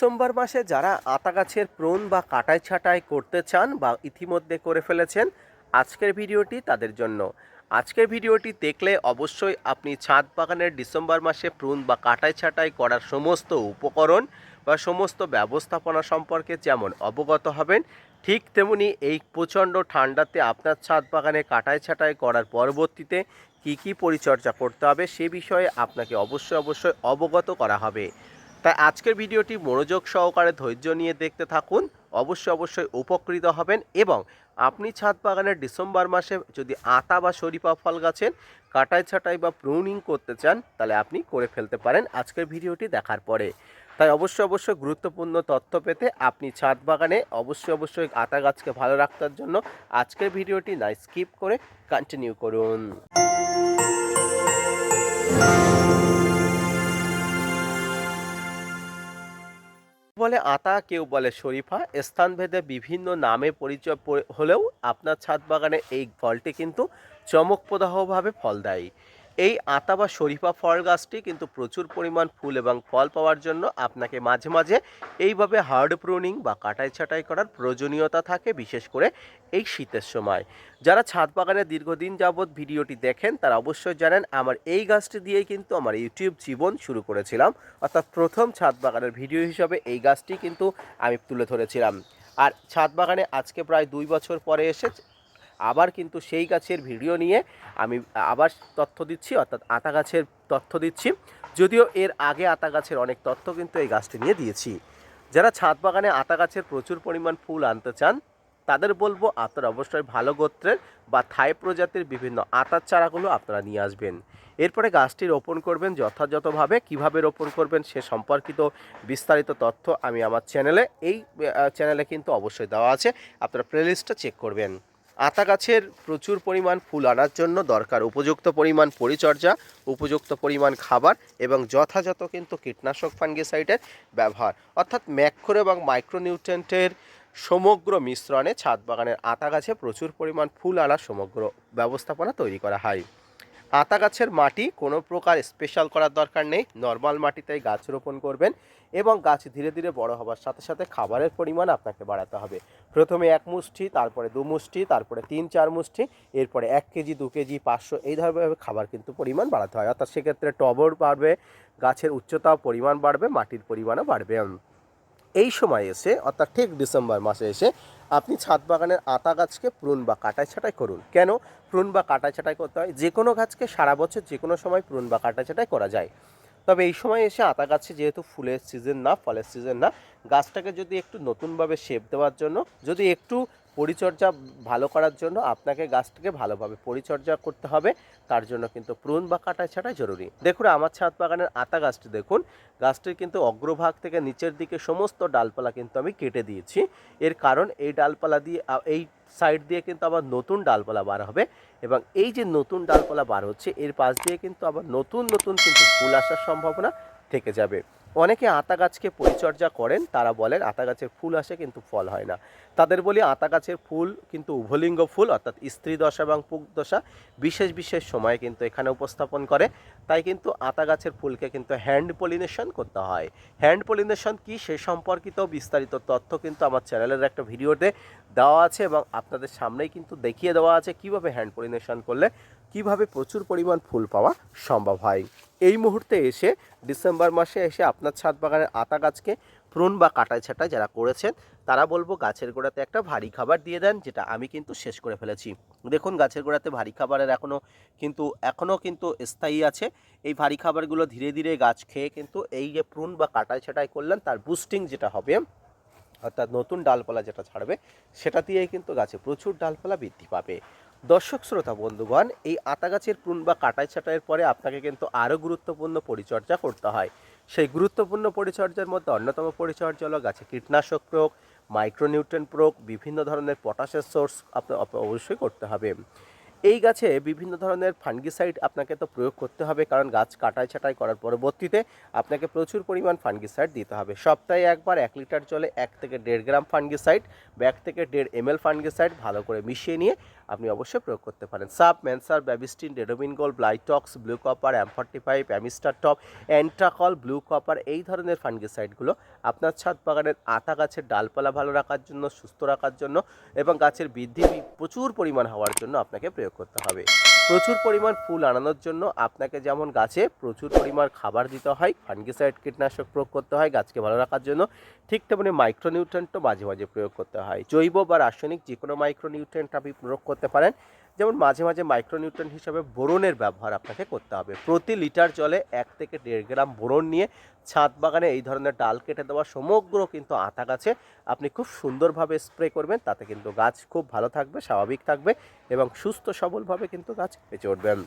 December মাসে যারা আতা গাছের প্রণ বা কাটাই ছাঁটাই করতে চান বা ইতিমধ্যে করে ফেলেছেন, আজকের ভিডিওটি তাদের জন্য। আজকের ভিডিওটি দেখলে অবশ্যই আপনি ছাদ বাগানের ডিসেম্বর মাসে প্রুন বা কাটাই ছাঁটাই করার সমস্ত উপকরণ বা সমস্ত ব্যবস্থাপনা সম্পর্কে যেমন অবগত হবেন, ঠিক তেমনি এই প্রচণ্ড ঠান্ডাতে আপনার ছাদ বাগানে কাটাই ছাঁটাই করার পরবর্তীতে কি কি পরিচর্যা করতে হবে সে বিষয়ে আপনাকে অবশ্যই অবশ্যই অবগত করা হবে। তাই আজকের ভিডিওটি মনোযোগ সহকারে ধৈর্য নিয়ে দেখতে থাকুন। অবশ্যই অবশ্যই উপকৃত হবেন এবং আপনি ছাদ বাগানের ডিসেম্বর মাসে যদি আতা বা শরীফা ফল গাছের কাটাই ছাটাই বা প্রুনিং করতে চান, তাহলে আপনি করে ফেলতে পারেন আজকের ভিডিওটি দেখার পরে। তাই অবশ্যই অবশ্যই গুরুত্বপূর্ণ তথ্য পেতে আপনি ছাদ বাগানে অবশ্যই অবশ্যই আতা গাছকে ভালো রাখার জন্য আজকের ভিডিওটি না স্কিপ করে কন্টিনিউ করুন। বলে আতা, কেউ বলে শরীফা, স্থানভেদে বিভিন্ন নামে পরিচয় হলেও আপনার ছাদ বাগানে এই ফলটি কিন্তু চমকপ্রদাহভাবে ফল দেয় এই আতা বা শরীফা ফল গাছটি কিন্তু প্রচুর পরিমাণ ফুল এবং ফল পাওয়ার জন্য আপনাকে মাঝে মাঝে এইভাবে হার্ড প্রুনিং বা কাটাই ছাটাই করার প্রয়োজনীয়তা থাকে, বিশেষ করে এই শীতের সময়। যারা ছাদ বাগানে দীর্ঘদিন যাবৎ ভিডিওটি দেখেন, তারা অবশ্যই জানেন আমার এই গাছটি দিয়েই কিন্তু আমার ইউটিউব জীবন শুরু করেছিলাম। অর্থাৎ প্রথম ছাদ বাগানের ভিডিও হিসাবে এই গাছটি কিন্তু আমি তুলে ধরেছিলাম। আর ছাদ বাগানে আজকে প্রায় দুই বছর পরে এসে আবার কিন্তু সেই গাছের ভিডিও নিয়ে আমি আবার তথ্য দিচ্ছি, অর্থাৎ আতা গাছের তথ্য দিচ্ছি। যদিও এর আগে আতা গাছের অনেক তথ্য কিন্তু এই গাছটি নিয়ে দিয়েছি। যারা ছাদ বাগানে আতা গাছের প্রচুর পরিমাণ ফুল আনতে চান, তাদের বলব আপনারা অবশ্যই ভালো গোত্রের বা থাই প্রজাতির বিভিন্ন আতার চারাগুলো আপনারা নিয়ে আসবেন। এরপরে গাছটি রোপণ করবেন যথাযথভাবে। কীভাবে রোপণ করবেন সে সম্পর্কিত বিস্তারিত তথ্য আমি আমার চ্যানেলে, এই চ্যানেলে কিন্তু অবশ্যই দেওয়া আছে। আপনারা প্লেলিস্টটা চেক করবেন। আতা গাছের প্রচুর পরিমাণ ফুল আনার জন্য দরকার। উপযুক্ত পরিমাণ পরিচর্যা, উপযুক্ত পরিমাণ খাবার এবং যথাযথ কিন্তু কীটনাশক ফাঙ্গিসাইডের ব্যবহার। অর্থাৎ ম্যাক্রো এবং মাইক্রোনিউট্রেন্টের সমগ্র মিশ্রণে ছাদ বাগানের আতা গাছে প্রচুর পরিমাণ ফুল আনার সমগ্র ব্যবস্থাপনা তৈরি করা হয়। আতা গাছের মাটি কোনো প্রকার স্পেশাল করার দরকার নেই। নর্মাল মাটিতেই গাছ রোপণ করবেন এবং গাছ ধীরে ধীরে বড় হওয়ার সাথে সাথে খাবারের পরিমাণ আপনাকে বাড়াতে হবে। প্রথমে এক মুষ্টি, তারপরে দু মুষ্টি, তারপরে তিন চার মুষ্টি, এরপরে এক কেজি, দু কেজি, পাঁচশো এই ধরনের খাবার কিন্তু পরিমাণ বাড়াতে হয়। অর্থাৎ সেক্ষেত্রে টবর বাড়বে, গাছের উচ্চতা পরিমাণ বাড়বে, মাটির পরিমাণও বাড়বে। এই সময় এসে, অর্থাৎ ঠিক ডিসেম্বর মাসে এসে, আপনি ছাদ বাগানের আতা গাছকে প্রুন বা কাটাই ছাটাই করুন। কেন? প্রুন বা কাটাই ছাটাই করতে হয়। যে কোনো গাছকে সারা বছর যে কোনো সময় প্রুন বা কাটাই ছাটাই করা যায়। তবে এই সময় এসে আতা গাছে যেহেতু ফুলের সিজন না, ফলের সিজন না, গাছটাকে যদি একটু নতুনভাবে শেপ দেওয়ার জন্য, যদি একটু পরিচর্যা ভালো করার জন্য আপনাকে গাছটাকে ভালোভাবে পরিচর্যা করতে হবে। তার জন্য কিন্তু প্রুন বা কাটাই ছাটাই জরুরি। দেখুন, আমার ছাদ বাগানের আতা গাছটি দেখুন। গাছটির কিন্তু অগ্রভাগ থেকে নিচের দিকে সমস্ত ডালপালা কিন্তু আমি কেটে দিয়েছি। এর কারণ এই ডালপালা দিয়ে, এই সাইড দিয়ে কিন্তু আবার নতুন ডালপালা বার হবে এবং এই যে নতুন ডালপালা বার হচ্ছে, এর পাশ দিয়ে কিন্তু আবার নতুন নতুন কিন্তু ফুল আসার সম্ভাবনা থেকে যাবে। অনেকে আতা গাছকে পরিচর্যা করেন, তারা বলেন আতা গাছের ফুল আসে কিন্তু ফল হয় না। তাদের বলি আতা গাছের ফুল কিন্তু উভলিঙ্গ ফুল, অর্থাৎ স্ত্রী দশা এবং পুক দশা বিশেষ বিশেষ সময়ে কিন্তু এখানে উপস্থাপন করে। তাই কিন্তু আতা গাছের ফুলকে কিন্তু হ্যান্ড পলিনেশন করতে হয়। হ্যান্ড পলিনেশন কি সে সম্পর্কিত বিস্তারিত তথ্য কিন্তু আমার চ্যানেলের একটা ভিডিওতে দেওয়া আছে এবং আপনাদের সামনেই কিন্তু দেখিয়ে দেওয়া আছে কীভাবে হ্যান্ড পলিনেশন করলে কীভাবে প্রচুর পরিমাণ ফুল পাওয়া সম্ভব হয়? এই মুহূর্তে এসে ডিসেম্বর মাসে এসে আপনার ছাদ বাগানের আতা গাছকে প্রুন বা কাটাই ছাটাই যারা করেছেন, তারা বলব গাছের গোড়াতে একটা ভারী খাবার দিয়ে দেন, যেটা আমি কিন্তু শেষ করে ফেলেছি। দেখুন, গাছের গোড়াতে ভারী খাবারের এখনও কিন্তু এখনও কিন্তু স্থায়ী আছে। এই ভারী খাবারগুলো ধীরে ধীরে গাছ খেয়ে কিন্তু এই যে প্রুন বা কাটাই ছাটাই করলেন, তার বুস্টিং যেটা হবে, অর্থাৎ নতুন ডালপালা যেটা ছাড়বে, সেটা দিয়েই কিন্তু গাছে প্রচুর ডালপালা বৃদ্ধি পাবে। দর্শক শ্রোতা বন্ধুগণ, এই আতা গাছের প্রুন বা কাটাই ছাটাইয়ের পরে আপনাকে কিন্তু আরও গুরুত্বপূর্ণ পরিচর্যা করতে হয়। সেই গুরুত্বপূর্ণ পরিচর্যার মধ্যে অন্যতম পরিচর্যা হলো গাছে কীটনাশক প্রয়োগ মাইক্রোনিউট্রেন প্রয়োগ, বিভিন্ন ধরনের পটাশের সোর্স আপনার অবশ্যই করতে হবে। এই গাছে বিভিন্ন ধরনের ফাঙ্গিসাইড আপনাকে তো প্রয়োগ করতে হবে, কারণ গাছ কাটাই ছাটাই করার পরবর্তীতে আপনাকে প্রচুর পরিমাণ ফাঙ্গিসাইড দিতে হবে। সপ্তাহে একবার এক লিটার জলে এক থেকে দেড় গ্রাম ফাঙ্গিসাইড বা এক থেকে দেড় এম এল ফাঙ্গিসাইড ভালো করে মিশিয়ে নিয়ে আপনি অবশ্যই প্রয়োগ করতে পারেন। সাব ম্যানসার, Bavistin, ডেডোমিনগোল, Blitox, Blue Copper M forty five Amistar Top Antracol Blue Copper, এই ধরনের ফাঙ্গিসাইডগুলো আপনার ছাদ বাগানের আতা গাছের ডালপালা ভালো রাখার জন্য, সুস্থ রাখার জন্য এবং গাছের বৃদ্ধি, প্রচুর পরিমাণ হওয়ার জন্য আপনাকে প্রয়োগ করতে হবে। প্রচুর পরিমাণ ফুল আনানোর জন্য আপনাকে যেমন গাছে প্রচুর পরিমাণ খাবার দিতে হয় ফানগিসাইড কীটনাশক প্রয়োগ করতে হয় গাছকে ভালো রাখার জন্য, ঠিক তেমনি মাইক্রোনিউট্রেন্টও মাঝে মাঝে প্রয়োগ করতে হয়। জৈব বা রাসায়নিক যে কোনো মাইক্রোনিউট্রেন্ট আপনি প্রয়োগ করতে পারেন। যেমন মাঝে মাঝে মাইক্রোনিউট্রেন্ট হিসাবে বোরনের ব্যবহার আপনাকে করতে হবে। প্রতি লিটার জলে এক থেকে দেড় গ্রাম বোরন নিয়ে ছাদ বাগানে এই ধরনের ডাল কেটে দেওয়া সমগ্র কিন্তু আতা গাছে আপনি খুব সুন্দরভাবে স্প্রে করবেন, তাতে কিন্তু গাছ খুব ভালো থাকবে, স্বাভাবিক থাকবে এবং সুস্থ সবলভাবে কিন্তু গাছ বেঁচে উঠবেন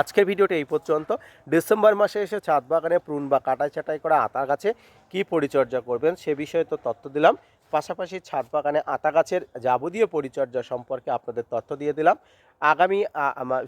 আজকের ভিডিওটা এই পর্যন্ত। ডিসেম্বর মাসে এসে ছাদ বাগানে প্রুন বা কাটাই ছাটাই করা আতা গাছে কী পরিচর্যা করবেন সে বিষয়ে তো তথ্য দিলাম। পাশাপাশি ছাদ বাগানে আতা গাছের যাবতীয় পরিচর্যা সম্পর্কে আপনাদের তথ্য দিয়ে দিলাম। আগামী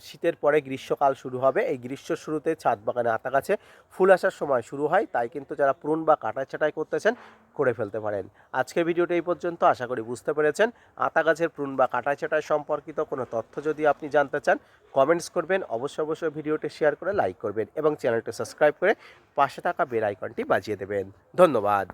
শীতের পরে গ্রীষ্মকাল শুরু হবে। এই গ্রীষ্ম শুরুতে ছাদ বাগানে আতা গাছে ফুল আসার সময় শুরু হয়। তাই কিন্তু যারা প্রুন বা কাটাই ছাটাই করতেছেন, করে ফেলতে পারেন। আজকের ভিডিওটা এই পর্যন্ত। আশা করি বুঝতে পেরেছেন। আতা গাছের প্রুন বা কাটাই ছাটাই সম্পর্কিত কোনো তথ্য যদি আপনি জানতে চান, কমেন্টস করবেন। অবশ্যই অবশ্যই ভিডিওটি শেয়ার করে লাইক করবেন এবং চ্যানেলটি সাবস্ক্রাইব করে পাশে থাকা বেল আইকনটি বাজিয়ে দেবেন। ধন্যবাদ।